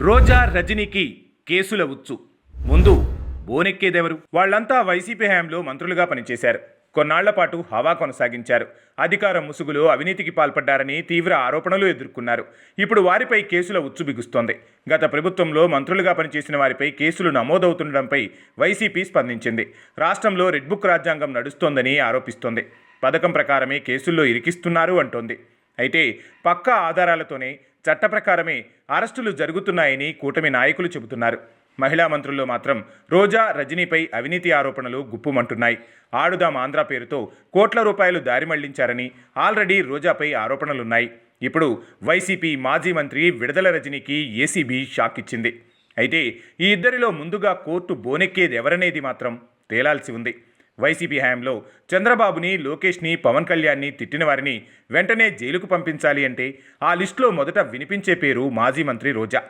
రోజా రజనీకి కేసుల ఉచ్చు. ముందు బోనెక్కేదెవరు? వాళ్ళంతా వైసీపీ హయాంలో మంత్రులుగా పనిచేశారు. కొన్నాళ్ళ పాటు హవా కొనసాగించారు. అధికారం ముసుగులో అవినీతికి పాల్పడ్డారని తీవ్ర ఆరోపణలు ఎదుర్కొన్నారు. ఇప్పుడు వారిపై కేసుల ఉచ్చు బిగుస్తోంది. గత ప్రభుత్వంలో మంత్రులుగా పనిచేసిన వారిపై కేసులు నమోదవుతుండడంపై వైసీపీ స్పందించింది. రాష్ట్రంలో రెడ్ బుక్ రాజ్యాంగం నడుస్తోందని ఆరోపిస్తోంది. పథకం ప్రకారమే కేసుల్లో ఇరికిస్తున్నారు అంటోంది. అయితే పక్కా ఆధారాలతోనే చట్ట ప్రకారమే అరెస్టులు జరుగుతున్నాయని కూటమి నాయకులు చెబుతున్నారు. మహిళా మంత్రుల్లో మాత్రం రోజా రజనీపై అవినీతి ఆరోపణలు గుప్పుమంటున్నాయి. ఆడుదాం ఆంధ్ర పేరుతో కోట్ల రూపాయలు దారి మళ్ళించారని ఆల్రెడీ రోజాపై ఆరోపణలున్నాయి. ఇప్పుడు వైసీపీ మాజీ మంత్రి విడుదల రజనీకి ఏసీబీ షాక్ ఇచ్చింది. అయితే ఈ ఇద్దరిలో ముందుగా కోర్టు బోనెక్కేది ఎవరనేది మాత్రం తేలాల్సి ఉంది. వైసీపీ హయాంలో చంద్రబాబుని లోకేష్ని పవన్ కళ్యాణ్ని తిట్టిన వారిని వెంటనే జైలుకు పంపించాలి అంటే ఆ లిస్టులో మొదట వినిపించే పేరు మాజీ మంత్రి రోజా.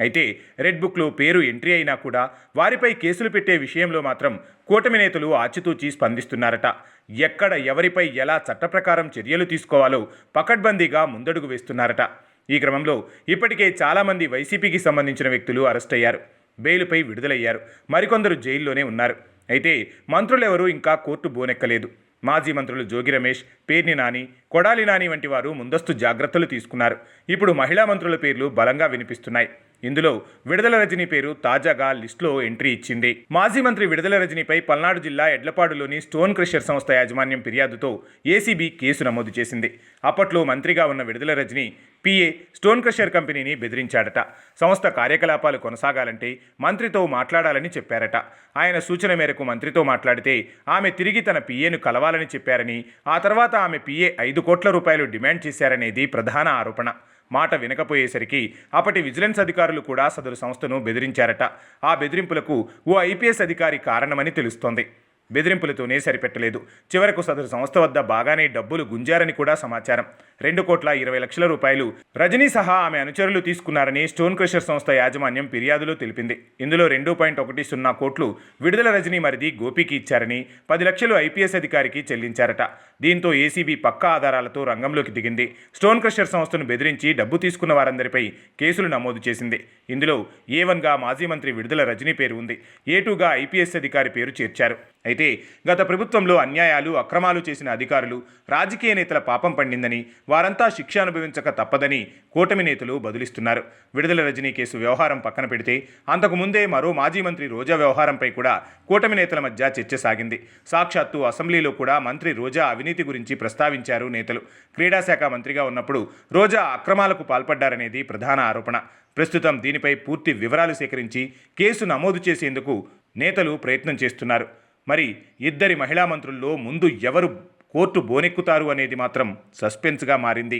అయితే రెడ్ బుక్లో పేరు ఎంట్రీ అయినా కూడా వారిపై కేసులు పెట్టే విషయంలో మాత్రం కూటమి నేతలు ఆచితూచి స్పందిస్తున్నారట. ఎక్కడ ఎవరిపై ఎలా చట్టప్రకారం చర్యలు తీసుకోవాలో పకడ్బందీగా ముందడుగు వేస్తున్నారట. ఈ క్రమంలో ఇప్పటికే చాలామంది వైసీపీకి సంబంధించిన వ్యక్తులు అరెస్ట్ అయ్యారు. బెయిలుపై విడుదలయ్యారు. మరికొందరు జైల్లోనే ఉన్నారు. అయితే మంత్రులెవరూ ఇంకా కోర్టు బోనెక్కలేదు. మాజీ మంత్రులు జోగి రమేష్ పేర్ని నాని కొడాలి నాని వంటి వారు ముందస్తు జాగ్రత్తలు తీసుకున్నారు. ఇప్పుడు మహిళా మంత్రుల పేర్లు బలంగా వినిపిస్తున్నాయి. ఇందులో విడుదల రజనీ పేరు తాజాగా లిస్టులో ఎంట్రీ ఇచ్చింది. మాజీ మంత్రి విడుదల రజనీపై పల్నాడు జిల్లా ఎడ్లపాడులోని స్టోన్ క్రషర్ సంస్థ యాజమాన్యం ఫిర్యాదుతో ఏసీబీ కేసు నమోదు చేసింది. అప్పట్లో మంత్రిగా ఉన్న విడుదల రజనీ పిఏ స్టోన్ క్రషర్ కంపెనీని బెదిరించాడట. సంస్థ కార్యకలాపాలు కొనసాగాలంటే మంత్రితో మాట్లాడాలని చెప్పారట. ఆయన సూచన మేరకు మంత్రితో మాట్లాడితే ఆమె తిరిగి తన పిఏను కలవాలని చెప్పారని ఆ తర్వాత ఆమె పిఏ ఐదు కోట్ల రూపాయలు డిమాండ్ చేశారనేది ప్రధాన ఆరోపణ. మాట వినకపోయేసరికి అప్పటి విజిలెన్స్ అధికారులు కూడా సదరు సంస్థను బెదిరించారట. ఆ బెదిరింపులకు ఓ ఐపీఎస్ అధికారి కారణమని తెలుస్తోంది. బెదిరింపులతోనే సరిపెట్టలేదు. చివరకు సదరు సంస్థ వద్ద బాగానే డబ్బులు గుంజారని కూడా సమాచారం. రెండు కోట్ల ఇరవై లక్షల రూపాయలు. రజనీ సహా ఆమె అనుచరులు తీసుకున్నారని స్టోన్ క్రషర్ సంస్థ యాజమాన్యం ఫిర్యాదులో తెలిపింది. ఇందులో రెండు పాయింట్ ఒకటి సున్నా కోట్లు విడుదల రజనీ మరిది గోపికి ఇచ్చారని పది లక్షలు ఐపీఎస్ అధికారికి చెల్లించారట. దీంతో ఏసీబీ పక్కా ఆధారాలతో రంగంలోకి దిగింది. స్టోన్ క్రషర్ సంస్థను బెదిరించి డబ్బు తీసుకున్న వారందరిపై కేసులు నమోదు చేసింది. ఇందులో ఏ వన్గా మాజీ మంత్రి విడుదల రజనీ పేరు ఉంది. ఏ టూగా ఐపీఎస్ అధికారి పేరు చేర్చారు. అయితే గత ప్రభుత్వంలో అన్యాయాలు అక్రమాలు చేసిన అధికారులు రాజకీయ నేతల పాపం పండిందని వారంతా శిక్ష అనుభవించక తప్పదని కూటమి నేతలు బదులిస్తున్నారు. విడుదల రజనీ కేసు వ్యవహారం పక్కన పెడితే అంతకు ముందే మరో మాజీ మంత్రి రోజా వ్యవహారంపై కూడా కూటమి నేతల మధ్య చర్చ సాగింది. సాక్షాత్తు అసెంబ్లీలో కూడా మంత్రి రోజా అవినీతి గురించి ప్రస్తావించారు నేతలు. క్రీడాశాఖ మంత్రిగా ఉన్నప్పుడు రోజా అక్రమాలకు పాల్పడ్డారనేది ప్రధాన ఆరోపణ. ప్రస్తుతం దీనిపై పూర్తి వివరాలు సేకరించి కేసు నమోదు చేసేందుకు నేతలు ప్రయత్నం చేస్తున్నారు. మరి ఇద్దరి మహిళా మంత్రుల్లో ముందు ఎవరు కోర్టు బోనెక్కుతారు అనేది మాత్రం సస్పెన్స్గా మారింది.